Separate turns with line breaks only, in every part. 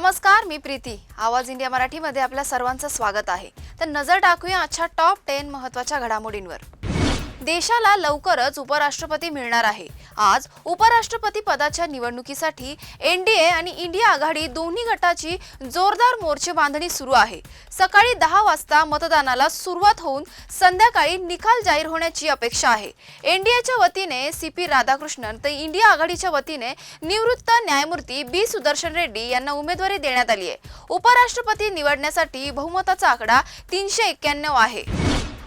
नमस्कार मी प्रीती. आवाज इंडिया मराठीमध्ये आपल्या सर्वांचं स्वागत आहे. तर नजर टाकूया आजच्या टॉप टेन महत्त्वाच्या घडामोडींवर. देशाला लवकरच उपराष्ट्रपती मिळणार आहे. आज उपराष्ट्रपती पदाच्या निवडणुकीसाठी एनडीए आणि इंडिया आघाडी दोन्ही गटाची जोरदार मोर्चे बांधणी सुरू आहे. सकाळी दहा वाजता मतदानाला सुरुवात होऊन संध्याकाळी निकाल जाहीर होण्याची अपेक्षा आहे. एनडीएच्या वतीने सी पी राधाकृष्णन तर इंडिया आघाडीच्या वतीने निवृत्त न्यायमूर्ती बी सुदर्शन रेड्डी यांना उमेदवारी देण्यात आली आहे. उपराष्ट्रपती निवडण्यासाठी बहुमताचा आकडा तीनशे एक्क्याण्णव आहे.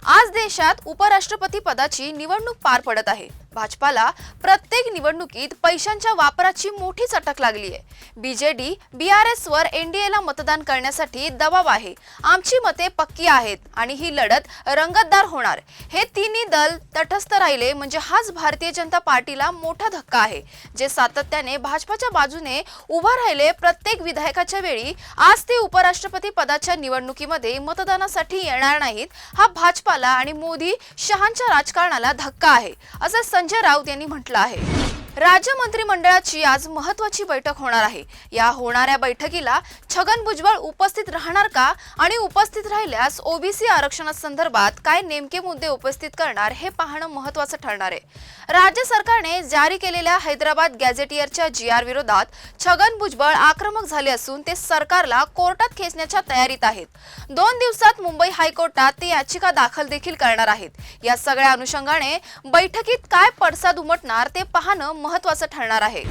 आज देशात उपराष्ट्रपती पदाची निवडणूक पार पडत आहे. भाजपाला प्रत्येक निवडणुकीत पैशांच्या वापराची मोठीच अटक लागली आहे. बीजेडी बीआरएस वर एनडीएला मतदान करण्यासाठी दबाव आहे. आमची मते पक्की आहेत आणि ही लढत रंगतदार होणार. हे तिन्ही दल तटस्थ राहिले म्हणजे हाच भारतीय जनता पार्टीला मोठा धक्का आहे. जे सातत्याने भाजपाच्या बाजूने उभा राहिले प्रत्येक विधायकाच्या वेळी आज ते उपराष्ट्रपती पदाच्या निवडणुकीमध्ये मतदानासाठी येणार नाहीत हा भाजपाला आणि मोदी शहांच्या राजकारणाला धक्का आहे असं संजय राऊत यांनी म्हटलं आहे. राज्य मंत्रिमंडळाची आज महत्वाची बैठक होणार आहे. या होणाऱ्या बैठकीला छगन भुजबळ उपस्थित राहणार का आणि उपस्थित राहिल्यास ओबीसी आरक्षणासंदर्भात काय नेमके मुद्दे उपस्थित करणार हे पाहणं महत्वाचं ठरणार आहे. राज्य सरकारने जारी केलेल्या हैदराबाद गॅझेटियरच्या जी आर विरोधात छगन भुजबळ आक्रमक झाले असून ते सरकारला कोर्टात खेचण्याच्या तयारीत आहेत. दोन दिवसात मुंबई हायकोर्टात ते याचिका दाखल देखील करणार आहेत. या सगळ्या अनुषंगाने बैठकीत काय पडसाद उमटणार ते पाहणं महत्वाचं ठरणार आहे.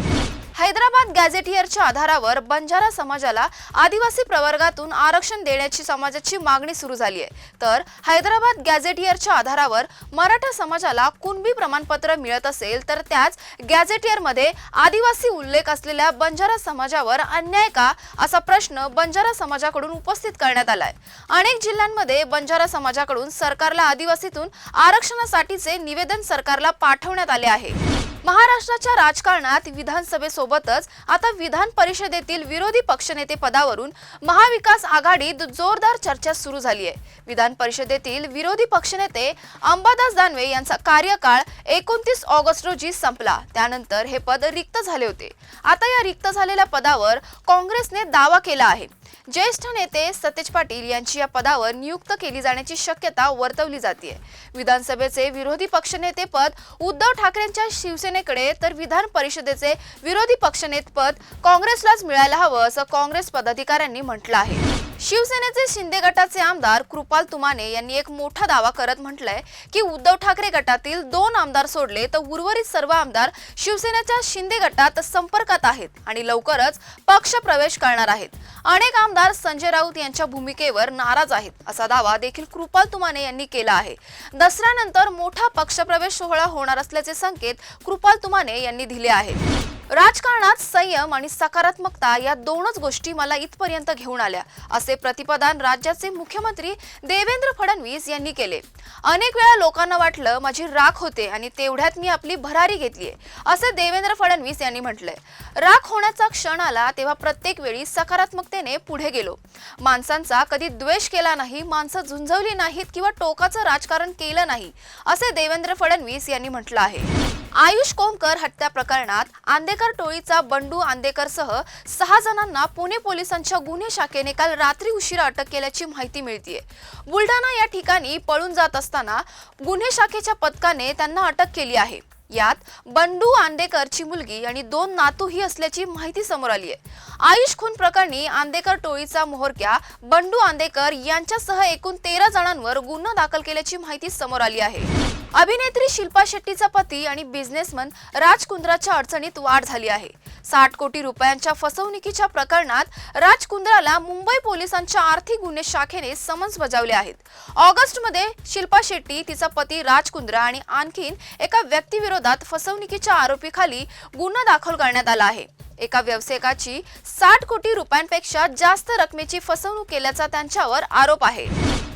हैदराबाद गॅझेटियरच्या आधारावर बंजारा समाजाला आदिवासी प्रवर्गातून आरक्षण देण्याची समाजाची मागणी सुरू झाली आहे. तर हैदराबाद गॅझेटियरच्या आधारावर मराठा समाजाला कुणबी प्रमाणपत्र मिळत असेल तर त्याच गॅझेटियरमध्ये आदिवासी उल्लेख असलेल्या बंजारा समाजावर अन्याय का असा प्रश्न बंजारा समाजाकडून उपस्थित करण्यात आलाय. अनेक जिल्ह्यांमध्ये बंजारा समाजाकडून सरकारला आदिवासीतून आरक्षणासाठीचे निवेदन सरकारला पाठवण्यात आले आहे. महाराष्ट्राच्या राजकारणात विधानसभेसोबतच आता विधान परिषदेतील विरोधी पक्षनेते पदावरून महाविकास आघाडीत जोरदार चर्चा सुरू झाली आहे. विधान परिषदेतील विरोधी पक्षनेते अंबादास दानवे यांचा कार्यकाळ एकोणतीस ऑगस्ट रोजी संपला. त्यानंतर हे पद रिक्त झाले होते. आता या रिक्त झालेल्या पदावर काँग्रेसने दावा केला आहे. ज्येष्ठ नेते सतेज पाटील यांची या पदावर नियुक्त केली जाण्याची शक्यता वर्तवली जाते विधानसभेचे विरोधी पक्षनेते पद उद्धव ठाकरेंच्या शिवसेनेकडे तर विधान परिषदेचे विरोधी पक्षनेतेपद काँग्रेसलाच मिळायला हवं असं काँग्रेस पदाधिकाऱ्यांनी म्हटलं आहे. शिवसेनेचे शिंदे गटाचे आमदार कृपाल तुमाने यांनी एक मोठा दावा करत म्हटलंय की उद्धव ठाकरे गटातील दोन आमदार सोडले तर उर्वरित सर्व आमदार शिवसेनेच्या शिंदे गटात संपर्कात आहेत आणि लवकरच पक्ष प्रवेश करणार आहेत. अनेक आमदार संजय राऊत यांच्या भूमिकेवर नाराज आहेत असा दावा देखील कृपाल तुमाने यांनी केला आहे. दसऱ्यानंतर मोठा पक्षप्रवेश सोहळा होणार असल्याचे संकेत कृपाल तुमाने यांनी दिले आहेत. राजकारणात संयम आणि सकारात्मकता या दोनच गोष्टी मला इथपर्यंत घेऊन आल्या असे प्रतिपादन राज्याचे मुख्यमंत्री देवेंद्र फडणवीस यांनी केले. अनेक वेळा लोकांना वाटलं माझी राख होते आणि तेवढ्यात मी आपली भरारी घेतलीये असे देवेंद्र फडणवीस यांनी म्हटलंय. राख होण्याचा क्षण आला तेव्हा प्रत्येक वेळी सकारात्मकतेने पुढे गेलो. माणसांचा कधी द्वेष केला नाही माणसं झुंजवली नाहीत किंवा टोकाचं राजकारण केलं नाही असे देवेंद्र फडणवीस यांनी म्हटलं आहे. आयुष कोमकर हत्या प्रकरणात आंदेकर टोळीचा बंडू आंदेकरसह सहा जणांना पुणे पोलिसांच्या गुन्हे शाखेने काल रात्री उशिरा अटक केल्याची माहिती मिळतीये. बुलढाणा या ठिकाणी पळून जात असताना गुन्हे शाखेच्या पथकाने त्यांना अटक केली आहे. यात बंडू आंदेकरची मुलगी आणि दोन नातूही असल्याची माहिती समोर आली आहे आयुष खून प्रकरणी आंदेकर टोळीचा मोहरक्या बंडू आंदेकर यांच्यासह एकूण तेरा जणांवर गुन्हा दाखल केल्याची माहिती समोर आली आहे. अभिनेत्री शिल्पा शेट्टीचा पती आणि बिझनेसमन राज कुंद्राच्या अडचणीत वाढ झाली आहे. साठ कोटी रुपयांच्या फसवणुकीच्या प्रकरणात राज कुंद्राला मुंबई पोलिसांच्या आर्थिक गुन्हे शाखेने समन्स बजावले आहेत. ऑगस्टमध्ये शिल्पा शेट्टी तिचा पती राज कुंद्रा आणि आणखीन एका व्यक्तीविरोधात फसवणुकीच्या आरोपीखाली गुन्हा दाखल करण्यात आला आहे. एका व्यावसायिकाची साठ कोटी रुपयांपेक्षा जास्त रकमेची फसवणूक केल्याचा त्यांच्यावर आरोप आहे.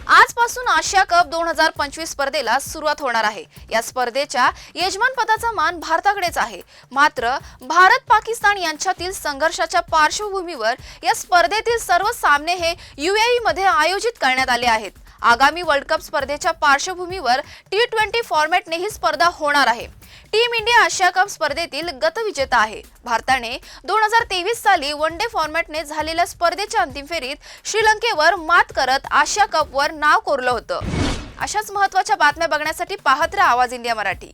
आजपासून आशिया कप दोन हजार पंचवीस स्पर्धेला सुरुवात होणार आहे. या स्पर्धेच्या यजमानपदाचा मान भारताकडेच आहे. मात्र भारत पाकिस्तान यांच्यातील संघर्षाच्या पार्श्वभूमीवर या स्पर्धेतील सर्व सामने हे युएई मध्ये आयोजित करण्यात आले आहेत. आगामी वर्ल्ड कप स्पर्धेच्या पार्श्वभूमीवर टी ट्वेंटी फॉर्मॅटने ही स्पर्धा होणार आहे. टीम इंडिया आशिया कप स्पर्धेतील गतविजेता आहे. भारताने दोन हजार तेवीस साली वन डे फॉर्मॅटने झालेल्या स्पर्धेच्या अंतिम फेरीत श्रीलंकेवर मात करत आशिया कपवर नाव कोरलं होतं. अशाच महत्त्वाच्या बातम्या बघण्यासाठी पाहत राहा आवाज इंडिया मराठी.